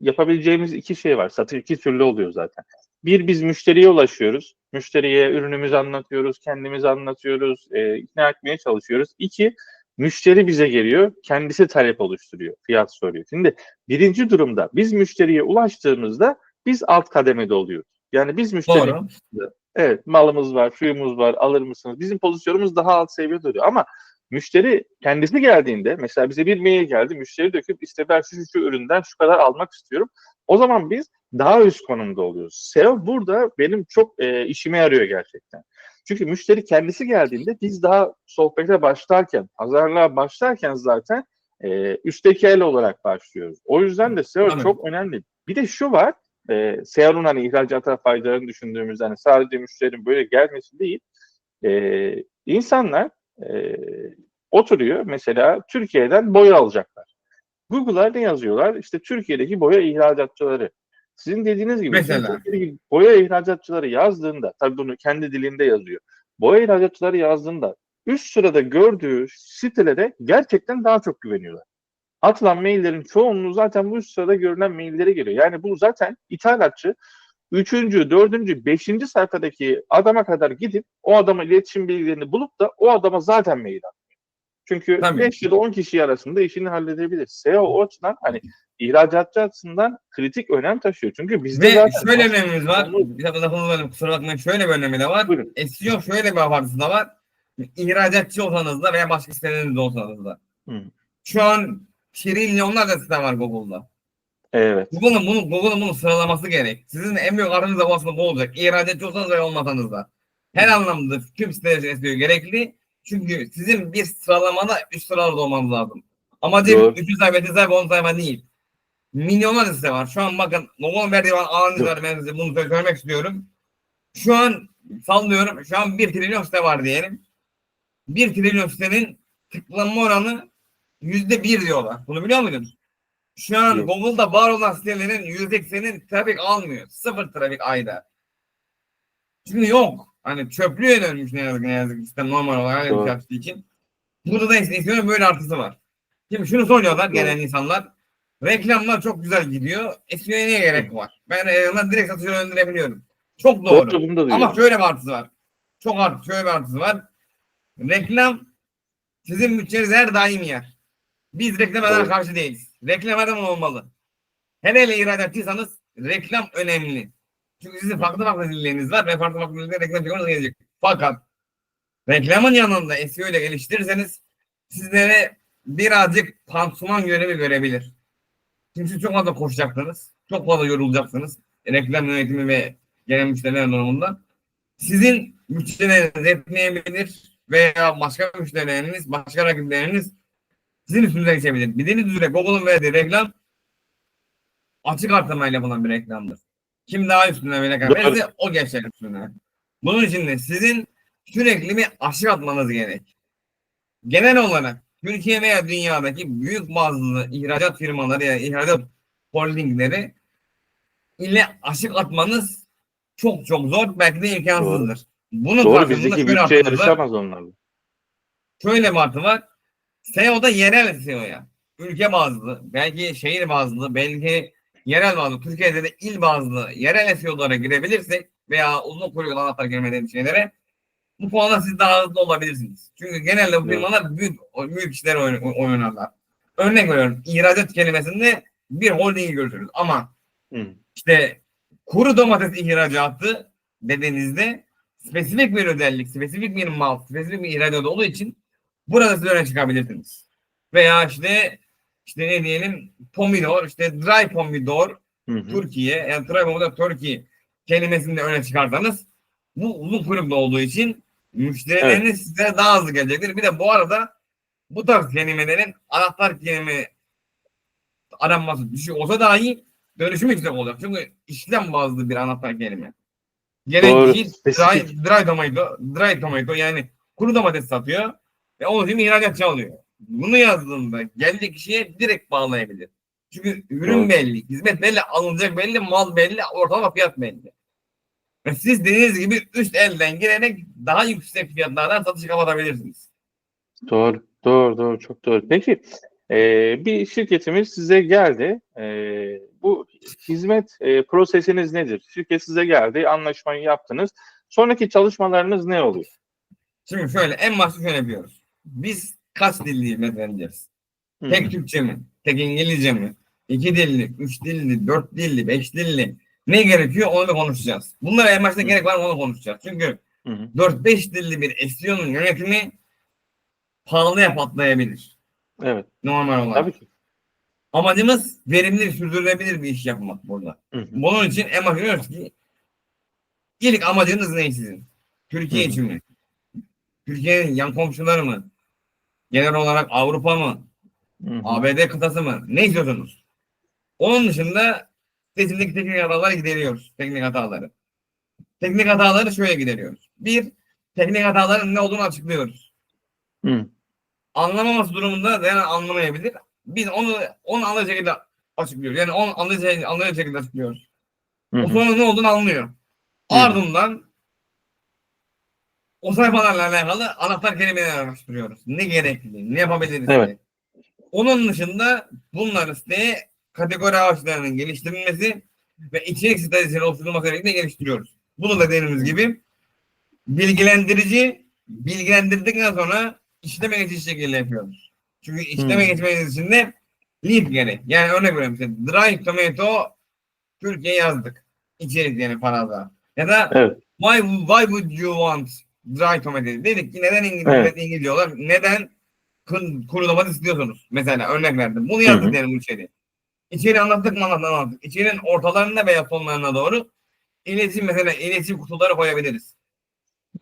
yapabileceğimiz iki şey var. Satış iki türlü oluyor zaten. Bir biz müşteriye ulaşıyoruz. Müşteriye ürünümüzü anlatıyoruz, kendimizi anlatıyoruz, e, ikna etmeye çalışıyoruz. İki, müşteri bize geliyor, kendisi talep oluşturuyor, fiyat soruyor. Şimdi birinci durumda biz müşteriye ulaştığımızda biz alt kademede oluyoruz. Yani biz müşteri Doğru. Evet malımız var, suyumuz var, alır mısınız? Bizim pozisyonumuz daha alt seviyede oluyor. Ama müşteri kendisi geldiğinde mesela bize bir mail geldi. Müşteri döküp işte ben şu, şu, üründen şu kadar almak istiyorum. O zaman biz daha üst konumda oluyoruz. SEO burada benim çok e, işime yarıyor gerçekten. Çünkü müşteri kendisi geldiğinde biz daha sohbete başlarken, pazarlığa başlarken zaten e, üstteki el olarak başlıyoruz. O yüzden de SEO çok önemli. Bir de şu var, e, SEO'nun hani ihracata faydalarını düşündüğümüzde hani sadece müşterinin böyle gelmesi değil, e, insanlar e, oturuyor mesela Türkiye'den boya alacaklar. Google'a ne yazıyorlar? İşte Türkiye'deki boya ihracatçıları. Sizin dediğiniz gibi Mesela? Boya ihracatçıları yazdığında, tabii bunu kendi dilinde yazıyor. Boya ihracatçıları yazdığında üst sırada gördüğü sitelere gerçekten daha çok güveniyorlar. Atılan maillerin çoğunluğu zaten bu üst sırada görülen maillere geliyor. Yani bu zaten ithalatçı üçüncü, dördüncü, beşinci sayfadaki adama kadar gidip o adama iletişim bilgilerini bulup da o adama zaten mail. Çünkü Tabii. 5 ya da 10 kişi arasında işini halledebilir. SEO o açıdan hani ihracatçı açısından kritik önem taşıyor. Çünkü bizde Ve zaten şöyle önemimiz var. Bir dakika lafınızı bölüm kusura bakmayın. Şöyle bir önemi de var. Buyurun. SEO şöyle bir abartısı da var. İhracatçı olsanız da veya başka sitelerinizde olsanız da. Hı. Şu an trilyonlarca site var Google'da. Evet. Google'ın bunu, Google'ın bunu sıralaması gerek. Sizin en büyük aranızda aslında bu olacak. İhracatçı olsanız veya olmasanız da. Her anlamda tüm siteler SEO gerekli. Çünkü sizin bir sıralamada üst sıralarda olmanız lazım. Amacım Doğru. 300 sayfa, 700 sayfa, 10 sayfa değil. Milyonlarca site var. Şu an bakın Google'un verdiği. Ben size bunu söylemek istiyorum. Şu an sallıyorum. Şu an 1 trilyon site var diyelim. 1 trilyon sitenin tıklanma oranı yüzde bir diyorlar. Bunu biliyor muydun? Şu an Yok. Google'da var olan sitelerin %80'in trafik almıyor. Sıfır trafik ayda. Şimdi yok. Hani çöplüğe dönmüş ne yazık ne yazık ki sistem normal olarak Doğru. yaptığı için. Burada da istiyorum böyle artısı var. Şimdi şunu soruyorlar Doğru. gelen insanlar. Reklamlar çok güzel gidiyor. SEO'ya niye gerek var? Ben e, direkt satışa döndürebiliyorum. Çok doğru. Doğru. Ama şöyle bir artısı var. Çok artı, şöyle bir artısı var. Reklam sizin bütçeniz her daim yer. Biz reklam Evet. karşı değiliz. Reklam zaman olmalı. Hele hele ihracatçıysanız reklam önemli. Çünkü sizin farklı farklı dilleriniz var ve farklı farklı dillerde reklam çekmeniz gelecek. Fakat reklamın yanında SEO ile geliştirirseniz sizlere birazcık pansuman görevi görebilir. Çünkü çok fazla koşacaksınız. Çok fazla yorulacaksınız. Reklam yönetimi ve gelen müşteriler durumunda. Sizin müşterileriniz etmeyebilir veya başka müşterileriniz, başka rakipleriniz sizin üstünüze geçebilir. Bildiğiniz üzere Google'un verdiği reklam açık artırmayla yapılan bir reklamdır. Kim daha üstüne bir reklam Doğru. verirse o geçer üstüne. Bunun için de sizin sürekli bir aşık atmanız gerek. Genel olarak Türkiye veya dünyadaki büyük bazı ihracat firmaları ya ihracat holdingleri ile aşık atmanız çok çok zor belki de imkansızdır. Bunun Doğru bizdeki şöyle bütçe artısı var. yarışamaz onlarla. Şöyle bir artı var. SEO'da yerel SEO'ya. Ülke bazlı, belki şehir bazlı, belki yerel bazlı, Türkiye'de de il bazlı yerel SEO'lara girebilirsek veya uzun kuyruklu anahtar kelimelerin şeylere bu konuda siz daha hızlı olabilirsiniz. Çünkü genelde bu Evet. firmalar büyük, büyük işler oyn- oynarlar. Örnek veriyorum. ihracat kelimesinde bir holdingi görürsünüz ama Hı. işte kuru domates ihracatı dediğinizde spesifik bir özellik, spesifik bir mal, spesifik bir ihracat olduğu için burada siz öne çıkabilirsiniz. Veya işte işte ne diyelim pomidor, işte dry pomidor Hı hı. Türkiye, yani dry pomidor Türkiye kelimesini de öne çıkarsanız bu uzun kuyruklu olduğu için müşterileriniz size daha hızlı gelecektir. Bir de bu arada bu tarz kelimelerin anahtar kelime aranması düşük olsa dahi dönüşümü yüksek olacak. Çünkü işlem bazlı bir anahtar kelime. Gelen kişi dry, dry tomato, dry tomato yani kuru domates satıyor ve onu şimdi ihracatçı alıyor. Bunu yazdığında geldiği kişiye direkt bağlayabilir. Çünkü ürün belli, hizmet belli, alınacak belli, mal belli, ortalama fiyat belli. Ve siz dediğiniz gibi üst elden girerek daha yüksek fiyatlardan satışı kapatabilirsiniz. Doğru, doğru, doğru, çok doğru. Peki, e, bir şirketimiz size geldi. E, bu hizmet e, prosesiniz nedir? Şirket size geldi, anlaşmayı yaptınız. Sonraki çalışmalarınız ne oluyor? Şimdi şöyle en başta şöyle yapıyoruz. Biz kaç dilli hizmet vereceğiz? Hı hı. Tek Türkçe mi? Tek İngilizce mi? İki dilli, üç dilli, dört dilli, beş dilli. Ne gerekiyor onu da konuşacağız. Bunlara en başta gerek var mı onu konuşacağız. Çünkü Hı hı. 4-5 dilli bir SEO'nun yönetimi pahalıya patlayabilir. Evet, Normal olarak. tabii ki. Amacımız verimli, sürdürülebilir bir iş yapmak burada. Hı hı. Bunun için en başta diyoruz ki ilk amacınız ne sizin? Türkiye Hı hı. için mi? Türkiye'nin yan komşuları mı? Genel olarak Avrupa mı? Hı hı. ABD kıtası mı? Ne istiyorsunuz? Onun dışında seçimdeki teknik hataları gideriyoruz. Teknik hataları. Teknik hataları şöyle gideriyoruz. Bir, teknik hataların ne olduğunu açıklıyoruz. Hı. Anlamaması durumunda yani anlamayabilir. Biz onu onu anlayacak şekilde açıklıyoruz. Yani onu anlayacak, anlayacak şekilde açıklıyoruz. Hı O hı. sonra ne olduğunu anlıyor. Ardından o sayfalarla alakalı anahtar kelimeleri araştırıyoruz. Ne gerekli, ne yapabiliriz Evet. diye. Onun dışında bunları siteye kategori ağaçlarının geliştirilmesi ve içerik stratejisinin oluşturulması gerektiğini geliştiriyoruz. Bunu da dediğimiz gibi bilgilendirici, bilgilendirdikten sonra işleme geçiş şekilde yapıyoruz. Çünkü işleme Hmm. geçmeniz için de lead gerek. Yani örnek veriyorum size. Dry Tomato Türkiye yazdık. İçerik yani paragraf. Ya da Evet. why, why would you want dry tomato? Dedik ki neden İngilizce, Evet. İngilizce olarak neden kuru, kuru domates istiyorsunuz? Mesela örnek verdim. Bunu yazdık bu içeriği. İçeriği anlattık mı anlattık anlattık. İçerinin ortalarına veya sonlarına doğru iletişim mesela iletişim kutuları koyabiliriz.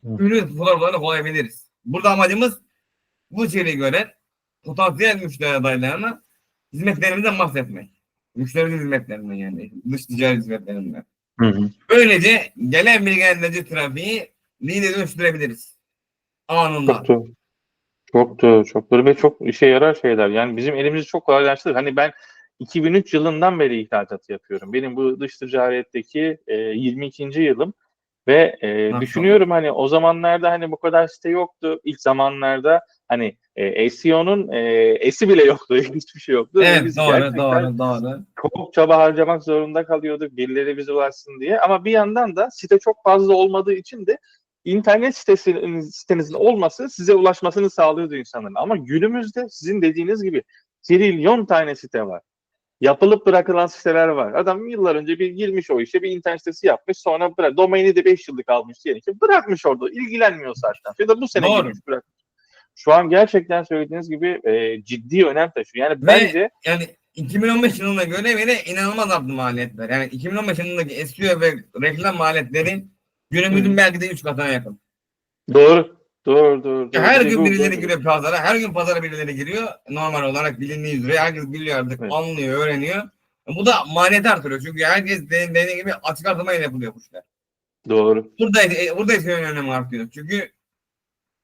Hı. Ürün fotoğraflarını koyabiliriz. Burada amacımız bu içeriği gören potansiyel müşteri adaylarına hizmetlerimizden bahsetmek. Müşteri hizmetlerinden yani. Dış ticaret hizmetlerinden. Hı hı. Böylece gelen bilgilendirici trafiği lead'e dönüştürebiliriz. Anında. Çok doğru. Çok doğru, çok doğru ve çok işe yarar şeyler. Yani bizim elimizi çok kolaylaştırır. Hani ben 2003 yılından beri ihracat yapıyorum. Benim bu dış ticaretteki e, 22. yılım ve e, düşünüyorum hani o zamanlarda hani bu kadar site yoktu. İlk zamanlarda hani e, SEO'nun e, esi bile yoktu. Hiçbir şey yoktu. Ve Evet biz doğru doğru doğru. çok çaba harcamak zorunda kalıyorduk birileri bize ulaşsın diye. Ama bir yandan da site çok fazla olmadığı için de internet sitesinin, sitenizin olması size ulaşmasını sağlıyordu insanların. Ama günümüzde sizin dediğiniz gibi trilyon tane site var. Yapılıp bırakılan siteler var. Adam yıllar önce bir girmiş o işe bir internet sitesi yapmış sonra bırak. Domaini de 5 yıllık almış diyelim ki bırakmış orada. ilgilenmiyor zaten. Ya da bu sene Doğru. girmiş bırakmış. Şu an gerçekten söylediğiniz gibi e, ciddi önem taşıyor. Yani bence Yani 2015 yılına göre bile inanılmaz arttı maliyetler. Yani 2015 yılındaki SEO ve reklam maliyetleri günümüzün belki de 3 katına yakın. doğru. Doğru, doğru. doğru. Her gün birileri giriyor pazara. Her gün pazara birileri giriyor. Normal olarak bilindiği üzere herkes biliyor artık. Evet. Anlıyor, öğreniyor. Bu da maliyeti artırıyor. Çünkü herkes dediğim gibi açık artırmayla yapılıyor bu işler. Doğru. Burada, e, burada SEO'nun önemi artıyor. Çünkü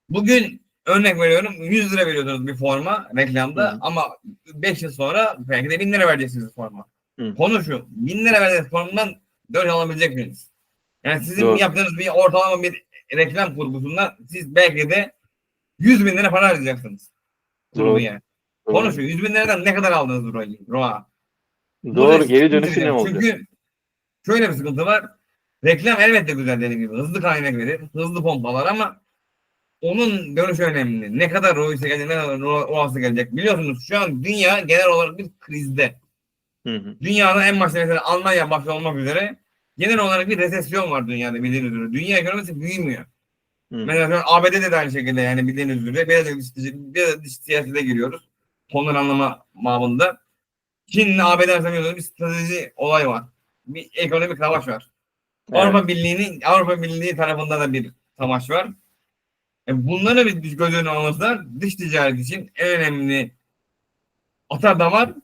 bugün örnek veriyorum 100 lira veriyorsunuz bir forma reklamda Hı. ama 5 yıl sonra belki de 1000 lira vereceksiniz forma. Hı. Konu şu 1000 lira verdiğiniz formadan 4 alabilecek misiniz? Yani sizin Doğru. yaptığınız bir ortalama bir reklam kurgusundan siz belki de 100 bin lira para harcayacaksınız. Doğru. Yani. Doğru. Konu şu 100 bin liradan ne kadar aldınız ROA'yı? ROA. Doğru. Geri dönüşü ne olacak? Çünkü şöyle bir sıkıntı var. Reklam elbette güzel dediğim gibi. Hızlı kaynak verir. Hızlı pompalar ama onun dönüşü önemli. Ne kadar ROI'si gelecek, ne kadar ROAS'ı gelecek. Biliyorsunuz şu an dünya genel olarak bir krizde. Hı hı. Dünyanın en başta mesela Almanya başta olmak üzere genel olarak bir resesyon var dünyada bildiğiniz üzere. Dünya ekonomisi büyümüyor. Hı. Mesela ABD'de de aynı şekilde yani bildiğiniz üzere biraz da dış, biraz dış siyasete giriyoruz. Konuları anlama babında. Çin'le ABD arasında bir strateji olay var. Bir ekonomik savaş var. Evet. Avrupa Birliği'nin Avrupa Birliği tarafında da bir savaş var. E bunları bir göz önüne alırsak dış ticaret için en önemli atar damar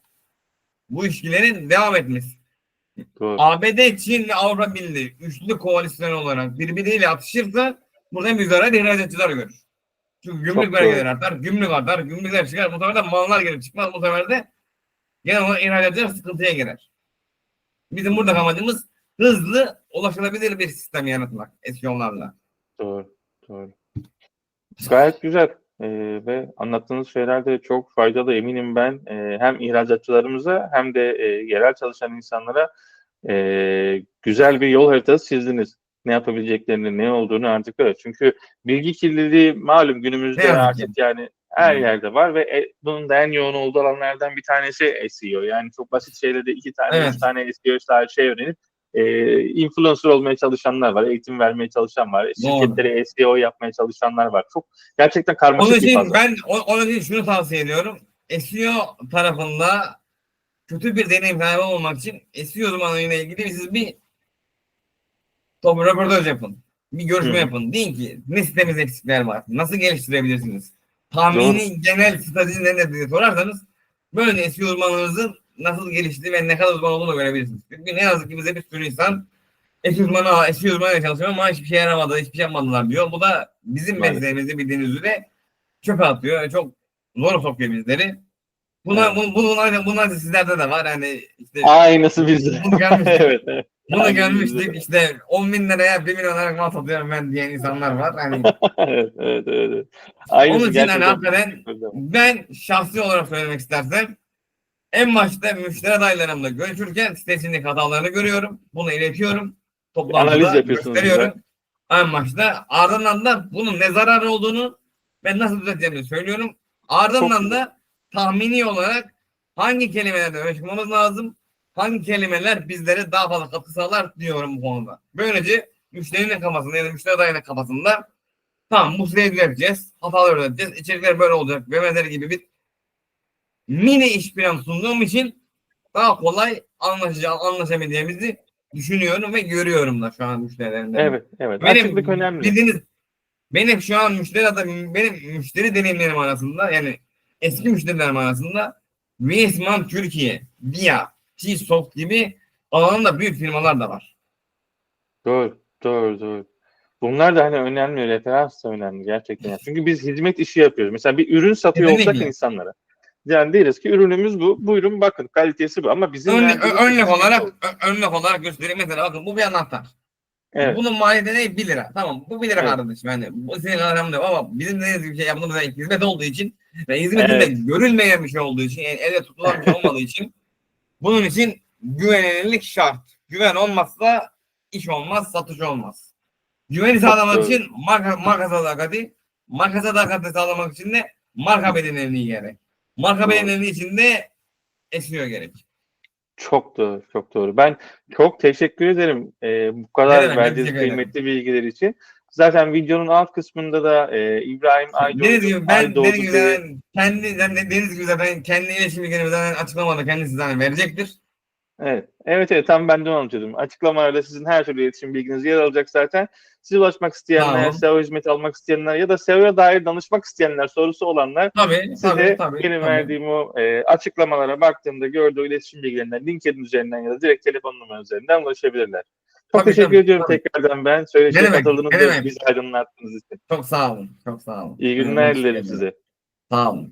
bu ilişkilerin devam etmesi. Doğru. ABD, Çin ve Avrupa Birliği üçlü koalisyon olarak birbiriyle atışırsa burada büyük zarar ihracatçılar görür. Çünkü gümrük vergileri artar, gümrük artar, gümrükler çıkar. Bu sefer de mallar gelip çıkmaz. Bu sefer de genel olarak ihracatçılar sıkıntıya girer. Bizim burada amacımız hızlı, ulaşılabilir bir sistem yaratmak esyonlarla. Doğru. Doğru. Gayet güzel. Ee, ve anlattığınız şeyler de çok faydalı eminim ben. Ee, hem ihracatçılarımıza hem de e, yerel çalışan insanlara e, güzel bir yol haritası çizdiniz. Ne yapabileceklerini, ne olduğunu artık evet. Çünkü bilgi kirliliği malum günümüzde Ne artık yani her Hı. yerde var ve e, bunun da en yoğun olduğu alanlardan bir tanesi SEO. Yani çok basit şeylerde iki tane, Evet. üç tane SEO sadece şey öğrenip e, influencer olmaya çalışanlar var, eğitim vermeye çalışan var, Doğru. şirketlere SEO yapmaya çalışanlar var. Çok gerçekten Onun karmaşık bir için fazla. ben onun için şunu tavsiye ediyorum. SEO tarafında kötü bir deneyim olmak için SEO uzmanlığıyla ilgili siz bir top röportaj yapın. Bir görüşme Hı. yapın. Deyin ki ne sistemimiz eksikler var? Nasıl geliştirebilirsiniz? Tahmini genel strateji nedir diye sorarsanız böyle SEO uzmanlığınızın nasıl geliştiği ve ne kadar uzman olduğunu görebilirsiniz. Çünkü ne yazık ki bize bir sürü insan SEO uzmanı, SEO uzmanı çalışıyor ama hiçbir şey yaramadı, hiçbir şey yapmadılar diyor. Bu da bizim mesleğimizi bildiğiniz üzere çöpe atıyor. Çok zor sokuyor bizleri. Buna, Evet. bu, bunlar, bunlar sizlerde de var. Hani işte Aynısı bizde. bunu görmüştük. evet, evet. Bunu Aynen görmüştük. bizde. İşte 10 bin liraya 1 milyon olarak mal satıyorum ben diyen insanlar var. Hani evet, evet, evet. Aynısı Onun için hani hakikaten ben şahsi olarak söylemek istersem en başta müşteri adaylarımla görüşürken sitesindeki hatalarını görüyorum. Bunu iletiyorum. Toplantıda gösteriyorum. En başta ardından da bunun ne zararı olduğunu ben nasıl düzelteceğimi söylüyorum. Ardından Çok da tahmini olarak hangi kelimelerden öne çıkmamız lazım, hangi kelimeler bizlere daha fazla katkı sağlar diyorum bu konuda. Böylece müşterinin kafasında ya da müşteri adayının kafasında tamam bu siteyi düzelteceğiz, hataları düzelteceğiz, içerikler böyle olacak ve benzeri gibi bir mini iş planı sunduğum için daha kolay anlaşacağı, anlaşabileceğimizi düşünüyorum ve görüyorum da şu an müşterilerimden. Evet, evet. Benim Açıklık önemli. bildiğiniz benim şu an müşteri adım benim müşteri deneyimlerim arasında yani eski müşterilerim arasında Viesman Türkiye, Via, T-Soft gibi alanında büyük firmalar da var. Doğru, doğru, doğru. Bunlar da hani önemli, referans da önemli gerçekten. Çünkü biz hizmet işi yapıyoruz. Mesela bir ürün satıyor olsak Kesinlikle. insanlara. Yani deriz ki ürünümüz bu, buyurun bakın kalitesi bu. Ama bizim Örnek, verdiğimiz ö- örnek hizmet olarak bu. ö- örnek olarak göstereyim mesela bakın bu bir anahtar. Evet, Bunun maliyeti ne? 1 lira. Tamam bu 1 lira Evet. kardeşim. Yani bu senin aramda ama bizim dediğimiz gibi bir şey yaptığımız hizmet olduğu için ve hizmetin Evet. de görülmeyen bir şey olduğu için yani elle tutulan bir şey olmadığı için bunun için güvenilirlik şart. Güven olmazsa iş olmaz, satış olmaz. Güveni sağlamak için marka, marka sadakati, marka sadakati sağlamak için de marka bedenlerliği gerek. Marka bedenlerliği için de SEO gerek. Çok doğru, çok doğru. Ben çok teşekkür ederim e, bu kadar ben verdiğiniz kıymetli bilgiler için. Zaten videonun alt kısmında da e, İbrahim Deniz gibi Aydoğdu, ben Aydoğdu Deniz gibi zaten kendi zaten Deniz gibi zaten kendi iletişim bilgilerimi zaten açıklamada kendisi zaten verecektir. Evet, evet, evet tam ben de onu anlatıyordum. Açıklamalarda sizin her türlü iletişim bilginiz yer alacak zaten. Size ulaşmak isteyenler, Tamam. SEO hizmeti almak isteyenler ya da SEO'ya dair danışmak isteyenler, sorusu olanlar Tabii size tabii tabii. benim tabii. verdiğim o e, açıklamalara baktığımda gördüğü iletişim bilgilerinden LinkedIn üzerinden ya da direkt telefon numara üzerinden ulaşabilirler. Çok Tabii, teşekkür tabii, ediyorum tabii. tekrardan ben. Söyleşiye demek, katıldığınız demek. bizi aydınlattığınız için. Çok sağ olun. Çok sağ olun. İyi günler dilerim size. Sağ olun.